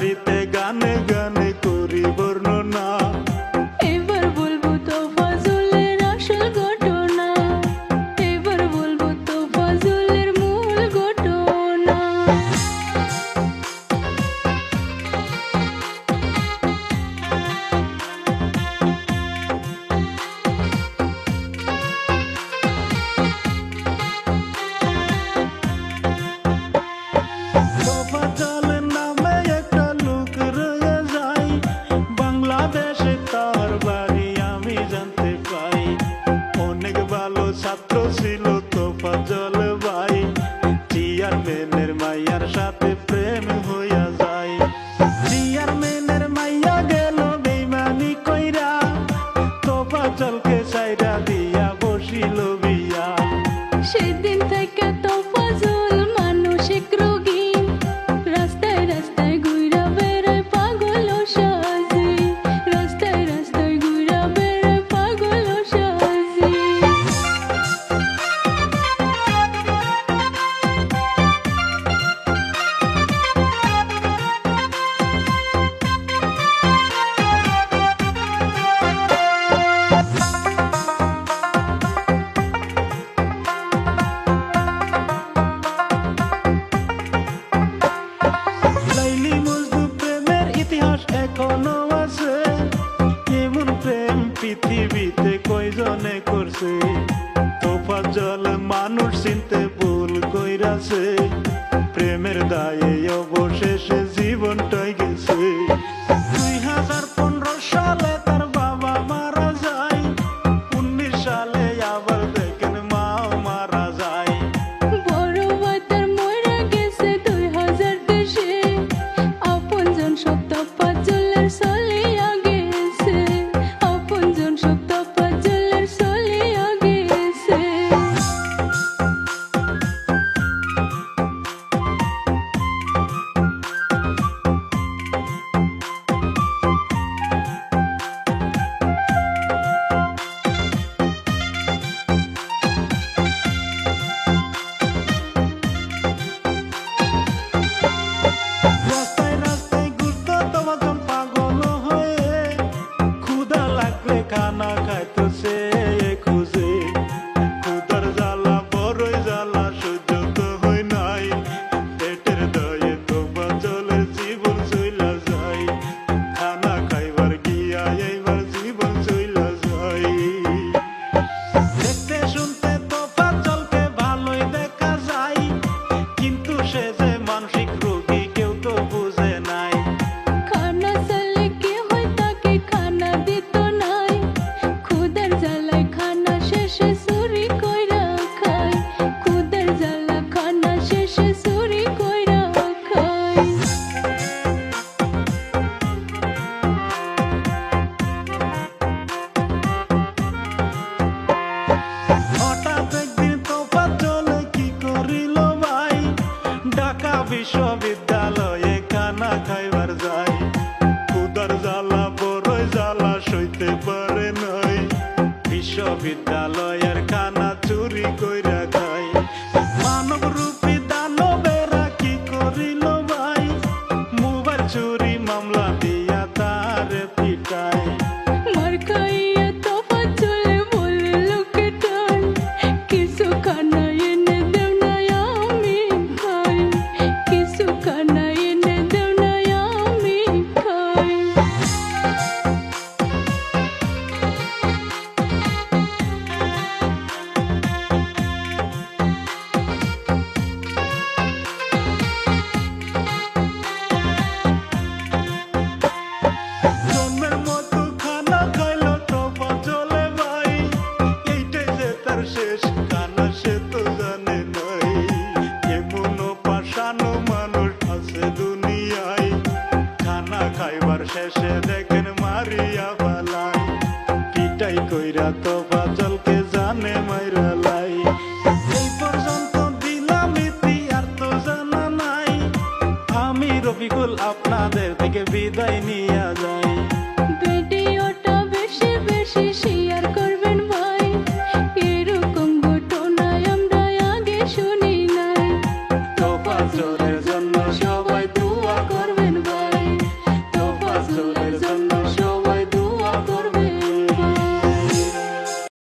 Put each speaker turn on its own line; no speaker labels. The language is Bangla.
हरित তার বাড়ি, আমি জানতে পাই অনেক ভালো ছাত্র ছিল তোফা জল ভাই। চেয়ারম্যানের মাইয়ার সাথে প্রেম হয়ে পৃথিবীতে কয়জনে করছে? তোফা জল মানুষ চিনতে ভুল কইরাছে। প্রেমের দায়ে অবশেষে জীবনটাই গেছে। खाना खाए तुझसे বিশ্ববিদ্যালয়ে খানা খাইবার যাই। কুদার জ্বালা বড়ই জ্বালা, সইতে পারে নাই। বিশ্ববিদ্যালয়ের খানা চুরি কইরা খাই। মানব রূপী দানবেরা কি করিল ভাই? মোবাইল চুরি মামলা